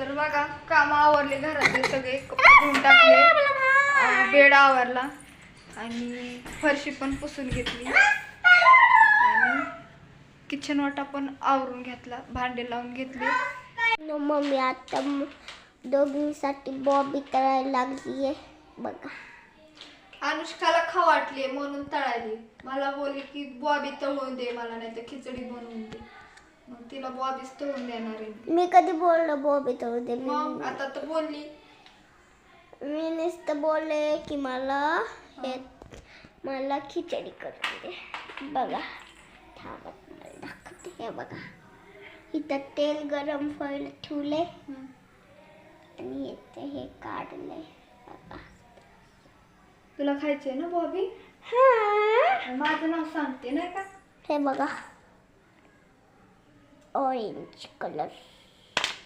तर बघा काम आवरले घरातले सगळे कपडे टाकले. बेड आवरला. आणि फरशी पण पुसून घेतली. आणि किचन वाटा पण आवरून घेतला भांडे लावून घेतले. मम्मी आता दोघींसाठी बॉबी करायला लागली आहे बघा. अनुष्काला खाऊ वाटली म्हणून तळाली. मला बोलली की बॉबी तळून दे मला नाही तर खिचडी बनवून दे. मग तिला बॉबीच तळून देणार आहे. मी कधी बोललो बॉबी तर दे? मग मी आता तर बोलली. मी नुसतं बोलले की मला हे. मला खिचडी करून दे. बघा. थांबा तुम्हाला दाखवते. हे बघा. इथं तेल गरम व्हायला ठेवले हम्म. आणि इथे हे काढले बघा. तुला खायचे ना बॉबी हा. माझं नाव सांगते नाही का? हे बघा. ऑरेंज कलर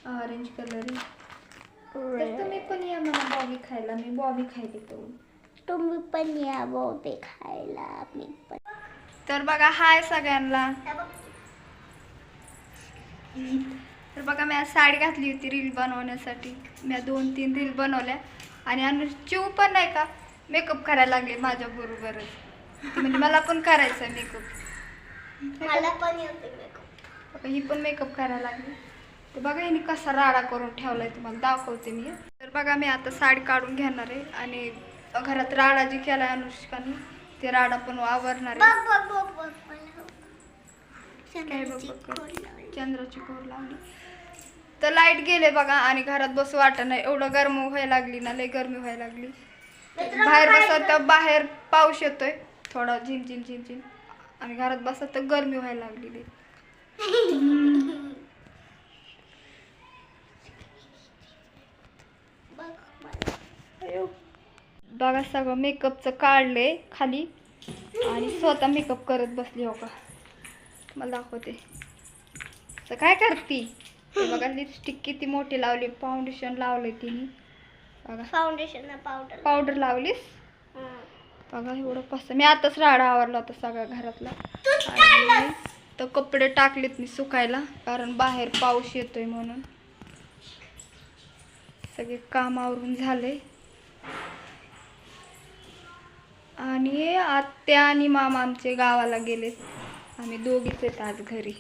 ऑरेंज कलर तर तुम्ही पण या मला बॉबी खायला. मी बॉबी खायली तो तुम्ही पण या बॉबी खायला. मी पण. तर बघा हाय सगळ्यांना. तर बघा मी आज साडी घातली होती रील बनवण्यासाठी. मी दोन तीन रील बनवल्या. आणि अनु चिव पण नाही का? मेकअप करायला लागले माझ्या बरोबरच. म्हणजे मला पण करायचं मेकअप. मला पण येते makeup. ही पण मेकअप करायला लागली. तर बघा हिने कसा राडा करून ठेवलाय तुम्हाला दाखवते मी. तर बघा मी आता साडी काढून घेणार आहे आणि घरात राडा जी केलाय अनुष्काने ते राडा पण आवरणार आहे. चंद्राची कोर लावली. तर लाइट गेले बघा आणि घरात बसू वाटत नाही. एवढं गरम व्हायला लागली ना लय गरमी व्हायला लागली. बाहेर बसत तर बाहेर पाऊस येतोय. थोडा झिम झिम झिम झिम आणि घरात बसत तर गरमी व्हायला लागलेली बघ सगळं मेकअपचं काढले खाली. आणि स्वतः मेकअप करत बसली हो का? मला दाखवते. तर काय करती? बघा लिपस्टिक किती मोठी लावली. फाउंडेशन लावले तिने. बघा. फाउंडेशन पावडर पावडर लावलीस? बघा एवढं पसंत मी आताच राडा आवरला होता सगळ्या घरातला. तर कपडे टाकलेत मी सुकायला कारण बाहेर पाऊस येतोय म्हणून. सगळे काम आवरून झाले. आणि आत्या आणि मामा आमचे गावाला गेलेत. आम्ही दोघीच आहेत आज घरी.